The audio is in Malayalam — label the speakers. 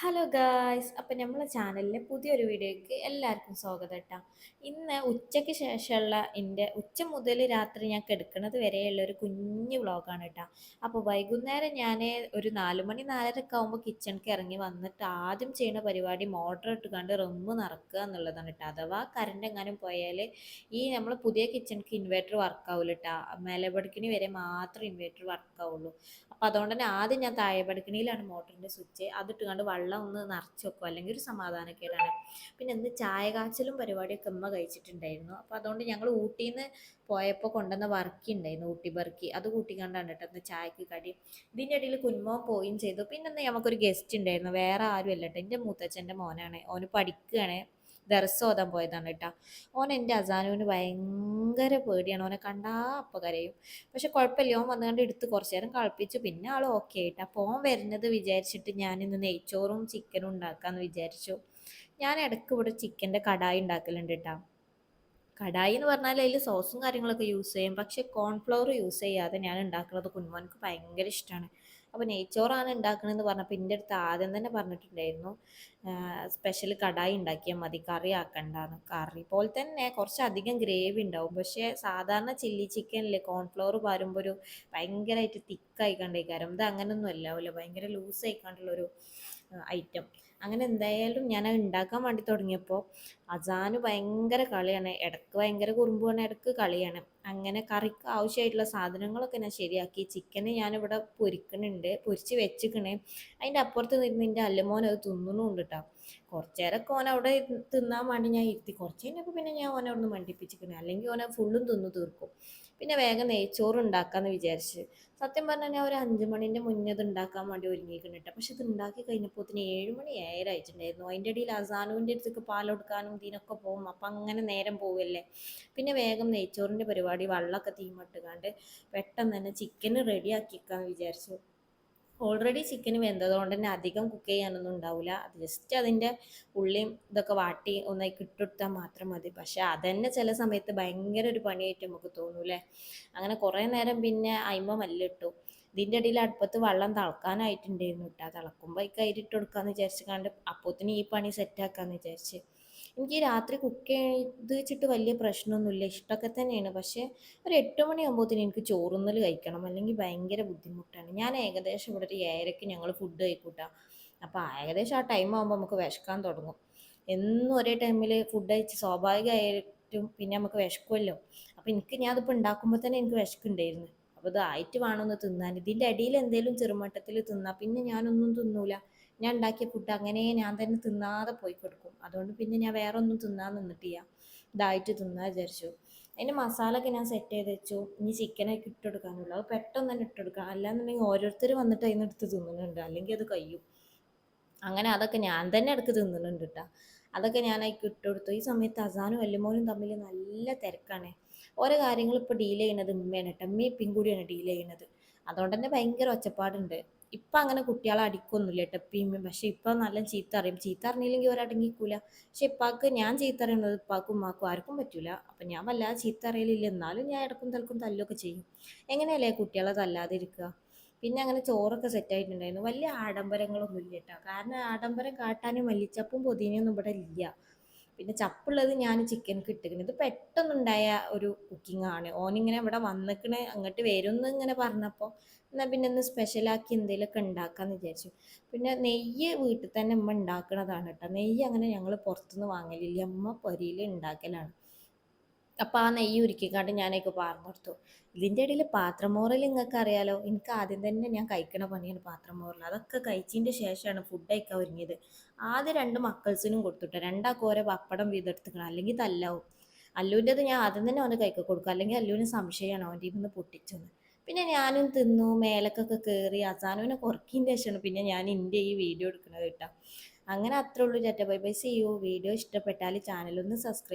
Speaker 1: ഹലോ ഗായ്സ് അപ്പം നമ്മളെ ചാനലിലെ പുതിയൊരു വീഡിയോയ്ക്ക് എല്ലാവർക്കും സ്വാഗതം കേട്ടോ ഇന്ന് ഉച്ചയ്ക്ക് ശേഷമുള്ള എന്റെ ഉച്ച മുതൽ രാത്രി ഞാൻ കിടക്കുന്നത് വരെയുള്ള ഒരു കുഞ്ഞു വ്ളോഗാണ് കേട്ടോ അപ്പോൾ വൈകുന്നേരം ഞാൻ ഒരു നാല് മണി ആകുമ്പോൾ കിച്ചണിക്ക് ഇറങ്ങി വന്നിട്ട് ആദ്യം ചെയ്യുന്ന പരിപാടി മോട്ടർ ഇട്ട് കണ്ട് റമ്മ് നിറക്കുക എന്നുള്ളതാണ് കേട്ടോ അഥവാ കറണ്ട് എങ്ങാനും പോയാൽ ഈ നമ്മൾ പുതിയ കിച്ചണിക്ക് ഇൻവേർട്ടർ വർക്കാവില്ല കേട്ടോ മേലെ പടുക്കിനി വരെ മാത്രം ഇൻവേർട്ടർ വർക്കാവുള്ളൂ അപ്പോൾ അതുകൊണ്ട് തന്നെ ആദ്യം ഞാൻ താഴെ പടുക്കിണിയിലാണ് മോട്ടറിന്റെ സ്വിച്ച് അതിട്ട് കണ്ട് വെള്ളം ഒന്ന് നിറച്ച് വെക്കും അല്ലെങ്കിൽ ഒരു സമാധാനക്കേടാണ്. പിന്നെ ഇന്ന് ചായ കാച്ചലും പരിപാടിയൊക്കെ ഉമ്മ കഴിച്ചിട്ടുണ്ടായിരുന്നു. അപ്പോൾ അതുകൊണ്ട് ഞങ്ങൾ ഊട്ടിയിൽ നിന്ന് പോയപ്പോൾ കൊണ്ടുവന്ന വർക്കി ഉണ്ടായിരുന്നു ഊട്ടി ബർക്കി അത് കൂട്ടിക്കണ്ടാണ് കേട്ടോ ഇന്ന് ചായക്ക് കടി. ഇതിന്റെ ഇടയിൽ കുന്മോ പോയും ചെയ്തു. പിന്നെ നമുക്കൊരു ഗസ്റ്റ് ഉണ്ടായിരുന്നു. വേറെ ആരും അല്ല കേട്ടോ. എന്റെ മൂത്തച്ഛന്റെ മോനാണ്. ഓന് പഠിക്കുകയാണ്. ദർസ് പോയതാണ് കേട്ടോ. ഓൻ എന്റെ അസാനുവിന് ഭയങ്കര പേടിയാണ്. ഓനെ കണ്ടാ അപ്പ കരയും. പക്ഷെ കുഴപ്പമില്ല. ഓൻ വന്നുകൊണ്ട് എടുത്ത് കുറച്ച് നേരം കളിപ്പിച്ചു. പിന്നെ ആൾ ഓക്കെ ആയിട്ട്. അപ്പോൾ ഓൻ വരുന്നത് വിചാരിച്ചിട്ട് ഞാൻ ഇന്ന് നെയ്ച്ചോറും ചിക്കനും ഉണ്ടാക്കാമെന്ന് വിചാരിച്ചു. ഞാൻ ഇടയ്ക്ക് ഇവിടെ ചിക്കന്റെ കടായി ഉണ്ടാക്കലുണ്ട് കേട്ടോ കടായി എന്ന് പറഞ്ഞാൽ അതിൽ സോസും കാര്യങ്ങളൊക്കെ യൂസ് ചെയ്യും. പക്ഷേ കോൺഫ്ലവർ യൂസ് ചെയ്യാതെ ഞാൻ ഉണ്ടാക്കുന്നത് കുഞ്ഞുമോനക്ക് ഭയങ്കര ഇഷ്ടമാണ് അപ്പോൾ നെയ്ച്ചോറാണ് ഉണ്ടാക്കണമെന്ന് പറഞ്ഞപ്പോൾ എന്റെ അടുത്ത് ആദ്യം തന്നെ പറഞ്ഞിട്ടുണ്ടായിരുന്നു. സ്പെഷ്യൽ കടായി ഉണ്ടാക്കിയാൽ മതി കറി ആക്കണ്ടെന്ന്. കറി പോലെ തന്നെ കുറച്ചധികം ഗ്രേവി ഉണ്ടാവും. പക്ഷേ സാധാരണ ചില്ലി ചിക്കനിൽ കോൺഫ്ലവർ പാരുമ്പോൾ ഒരു ഭയങ്കരമായിട്ട് തിക്കായി കണ്ടേക്കാരം ഇത് അങ്ങനെയൊന്നും അല്ല. ഭയങ്കര ലൂസ് കണ്ടുള്ളൊരു ഐറ്റം അങ്ങനെ എന്തായാലും ഞാൻ ഉണ്ടാക്കാൻ വേണ്ടി തുടങ്ങിയപ്പോൾ അസാന് ഭയങ്കര കളിയാണ്. ഇടയ്ക്ക് ഭയങ്കര കുറുമ്പാണ് ഇടയ്ക്ക് കളിയാണ്. അങ്ങനെ കറിക്ക് ആവശ്യമായിട്ടുള്ള സാധനങ്ങളൊക്കെ ഞാൻ ശരിയാക്കി. ചിക്കന് ഞാനിവിടെ പൊരിക്കണുണ്ട്. പൊരിച്ച് വെച്ചിക്കണേ. അതിന്റെ അപ്പുറത്ത് നിന്ന് എന്റെ അല്ലമോൻ അത് തിന്നുന്നുണ്ട് കേട്ടോ. കുറച്ചേരൊക്കെ ഓൻ അവിടെ തിന്നാൻ വേണ്ടി ഞാൻ ഇരുത്തി. കുറച്ച് കഴിഞ്ഞപ്പോൾ പിന്നെ ഞാൻ ഓനെ അവിടെ നിന്ന് മണ്ടിപ്പിച്ചിക്കണേ. അല്ലെങ്കിൽ ഓനെ ഫുള്ളും തിന്നു തീർക്കും. പിന്നെ വേഗം നെയ്ച്ചോറ് ഉണ്ടാക്കാമെന്ന് വിചാരിച്ച്. സത്യം പറഞ്ഞാൽ ഞാൻ ഒരു അഞ്ച് മണിന്റെ മുന്നേ ഇത് ഉണ്ടാക്കാൻ വേണ്ടി ഒരുങ്ങിയിരിക്കുന്നുണ്ട് പക്ഷെ ഇത് ഉണ്ടാക്കി കഴിഞ്ഞപ്പോൾ തന്നെ ഏഴ് മണി ഏഴര അതിന്റെ ഇടയിൽ അസാനുവിന്റെ അടുത്തേക്ക് പാലൊടുക്കാനും ഇതിനൊക്കെ പോകും. അപ്പം അങ്ങനെ നേരം പോവല്ലേ. പിന്നെ വേഗം നെയ്ച്ചോറിന്റെ പരിപാടി വെള്ളമൊക്കെ തീമട്ടുകാണ്ട് പെട്ടെന്ന് തന്നെ ചിക്കൻ റെഡിയാക്കി വെക്കാമെന്ന് വിചാരിച്ചു. ഓൾറെഡി ചിക്കൻ വെന്തതുകൊണ്ട് തന്നെ അധികം കുക്ക് ചെയ്യാനൊന്നും ഉണ്ടാവില്ല അത് ജസ്റ്റ് അതിന്റെ ഉള്ളിയും ഇതൊക്കെ വാട്ടി ഒന്നായി കിട്ടിട്ടാൽ മാത്രം മതി. പക്ഷേ അതന്നെ ചില സമയത്ത് ഭയങ്കര ഒരു പണിയായിട്ട് നമുക്ക് തോന്നൂലേ അങ്ങനെ കുറേ നേരം പിന്നെ അയിമ മല്ലിട്ടു. ഇതിന്റെ ഇടയിൽ അടുപ്പത്ത് വെള്ളം തിളക്കാനായിട്ടുണ്ടായിരുന്നു കേട്ടോ തിളക്കുമ്പോൾ ഈ കയറിട്ട് കൊടുക്കാമെന്ന് വിചാരിച്ചു കണ്ട് അപ്പോത്തിന് ഈ പണി സെറ്റാക്കാമെന്ന് വിചാരിച്ച്. എനിക്ക് രാത്രി കുക്ക് ചെയ്ത് വെച്ചിട്ട് വലിയ പ്രശ്നമൊന്നുമില്ല. ഇഷ്ടമൊക്കെ തന്നെയാണ്. പക്ഷേ ഒരു എട്ട് മണിയാകുമ്പോഴത്തേന് എനിക്ക് ചോറുന്നൽ കഴിക്കണം. അല്ലെങ്കിൽ ഭയങ്കര ബുദ്ധിമുട്ടാണ്. ഞാൻ ഏകദേശം ഇവിടെ ഒരു ഏഴരയ്ക്ക് ഞങ്ങൾ ഫുഡ് കഴിക്കൂട്ടാ. അപ്പോൾ ഏകദേശം ആ ടൈം ആകുമ്പോൾ നമുക്ക് വിശക്കാൻ തുടങ്ങും. എന്നും ഒരേ ടൈമിൽ ഫുഡ് കഴിച്ച് സ്വാഭാവികമായിട്ടും പിന്നെ നമുക്ക് വിശക്കുമല്ലോ. അപ്പോൾ എനിക്ക് ഞാൻ അതിപ്പോൾ ഉണ്ടാക്കുമ്പോൾ തന്നെ എനിക്ക് വിശക്കുണ്ടായിരുന്നു. അപ്പോൾ ഇത് ആയിട്ട് വേണമെന്ന് തിന്നാൻ. ഇതിന്റെ അടിയിൽ എന്തെങ്കിലും ചെറുമട്ടത്തിൽ തിന്നാൽ പിന്നെ ഞാനൊന്നും തിന്നൂല. ഞാൻ ഉണ്ടാക്കിയ ഫുഡ് അങ്ങനെ ഞാൻ തന്നെ തിന്നാതെ പോയി കൊടുക്കും. അതുകൊണ്ട് പിന്നെ ഞാൻ വേറെ ഒന്നും തിന്നാൻ നിന്നിട്ടില്ല. ഇതായിട്ട് തിന്നാൻ വിചാരിച്ചു. അതിന്റെ ഒക്കെ ഞാൻ സെറ്റ് ചെയ്ത് വെച്ചു. ഇനി ചിക്കനൊക്കെ ഇട്ടെടുക്കാനുള്ളൂ അത് പെട്ടെന്ന് തന്നെ ഇട്ടെടുക്കാം അല്ലാന്നുണ്ടെങ്കിൽ ഓരോരുത്തർ വന്നിട്ട് അതിന് എടുത്ത് തിന്നുന്നുണ്ട്. അല്ലെങ്കിൽ അത് കഴിയും. അങ്ങനെ അതൊക്കെ ഞാൻ തന്നെ എടുത്ത് തിന്നുന്നുണ്ട് കേട്ടോ അതൊക്കെ ഞാൻ അതിൽ ഇട്ടുകൊടുത്തു ഈ സമയത്ത് അസാനും വല്യമോനും തമ്മിൽ നല്ല തിരക്കാണ്. ഓരോ കാര്യങ്ങൾ ഇപ്പോൾ ഡീൽ ചെയ്യണത് ഉമ്മയാണ് കേട്ടോ ഉമ്മയും ഇപ്പം കൂടിയാണ് ഡീൽ ചെയ്യണത് അതുകൊണ്ട് തന്നെ ഭയങ്കര ഒച്ചപ്പാടുണ്ട്. ഇപ്പം അങ്ങനെ കുട്ടികളെ അടിക്കൊന്നുമില്ല കേട്ടോ ഇപ്പം പക്ഷെ ഇപ്പം നല്ല ചീത്ത അറിയും ചീത്ത അറിഞ്ഞില്ലെങ്കിൽ ഒരടങ്ങിക്കൂല പക്ഷെ ഇപ്പാക്ക് ഞാൻ ചീത്ത അറിയുന്നത് ഇപ്പാക്കും ഉമ്മാക്കും ആർക്കും പറ്റൂല. അപ്പം ഞാൻ വല്ലാതെ ചീത്ത അറിയലില്ല എന്നാലും ഞാൻ ഇടക്കും തലക്കും തല്ലൊക്കെ ചെയ്യും. എങ്ങനെയല്ലേ കുട്ടികളെ തല്ലാതിരിക്കുക പിന്നെ അങ്ങനെ ചോറൊക്കെ സെറ്റ് ആയിട്ടുണ്ടായിരുന്നു. വലിയ ആഡംബരങ്ങളൊന്നും ഇല്ല കേട്ടോ. കാരണം ആഡംബരം കാട്ടാനും മല്ലിച്ചപ്പും പൊതിനയൊന്നും ഇവിടെ ഇല്ല. പിന്നെ ചപ്പുള്ളത് ഞാൻ ചിക്കൻക്ക് ഇട്ടിരിക്കുന്നത് ഇത് പെട്ടെന്നുണ്ടായ ഒരു കുക്കിംഗ് ആണ്. ഓനിങ്ങനെ ഇവിടെ വന്നിക്കണ് അങ്ങോട്ട് വരുമെന്ന് ഇങ്ങനെ പറഞ്ഞപ്പോൾ എന്നാൽ പിന്നെ ഒന്ന് സ്പെഷ്യലാക്കി എന്തെങ്കിലുമൊക്കെ ഉണ്ടാക്കാമെന്ന് വിചാരിച്ചു. പിന്നെ നെയ്യ് വീട്ടിൽ തന്നെ അമ്മ ഉണ്ടാക്കണതാണ് കേട്ടോ നെയ്യ് അങ്ങനെ ഞങ്ങൾ പുറത്തുനിന്ന് വാങ്ങലില്ല. അമ്മ പൊരിയിൽ ഉണ്ടാക്കലാണ് അപ്പോൾ ആ നെയ്യ് ഉരുക്കിക്കാണ്ട് ഞാനൊക്കെ പാർന്നു കൊടുത്തു. ഇതിന്റെ ഇടയിൽ പാത്രം മോറൽ നിങ്ങൾക്ക് അറിയാലോ. എനിക്ക് ആദ്യം തന്നെ ഞാൻ കഴിക്കണ പണിയാണ് പാത്രം മോറൽ. അതൊക്കെ കഴിച്ചതിന്റെ ശേഷമാണ് ഫുഡ് കഴിക്കാൻ ഒരുങ്ങിയത്. ആദ്യം രണ്ട് മക്കൾസിനും കൊടുത്തുട്ടോ. രണ്ടാൾക്കും ഓരോ പപ്പടം വീതെടുത്തുക്കണം. അല്ലെങ്കിൽ തല്ലാവും. അല്ലുവിന്റെത് ഞാൻ ആദ്യം തന്നെ അവന് കഴിക്കാൻ കൊടുക്കും. അല്ലെങ്കിൽ അല്ലുവിന് സംശയമാണ് അവന്റെ ഇന്ന് പൊട്ടിച്ചെന്ന്. പിന്നെ ഞാനും തിന്നു മേലക്കൊക്കെ കയറി അസാനുവിനെ കുറക്കിന്റെ ശേഷമാണ് പിന്നെ ഞാൻ എന്റെ ഈ വീഡിയോ എടുക്കുന്നത് കേട്ടോ. അങ്ങനെ അത്രേ ഉള്ളൂ ചേട്ടാ bye bye. See you video ഇഷ്ടപ്പെട്ടാൽ ചാനലൊന്ന് സബ്സ്ക്രൈബ്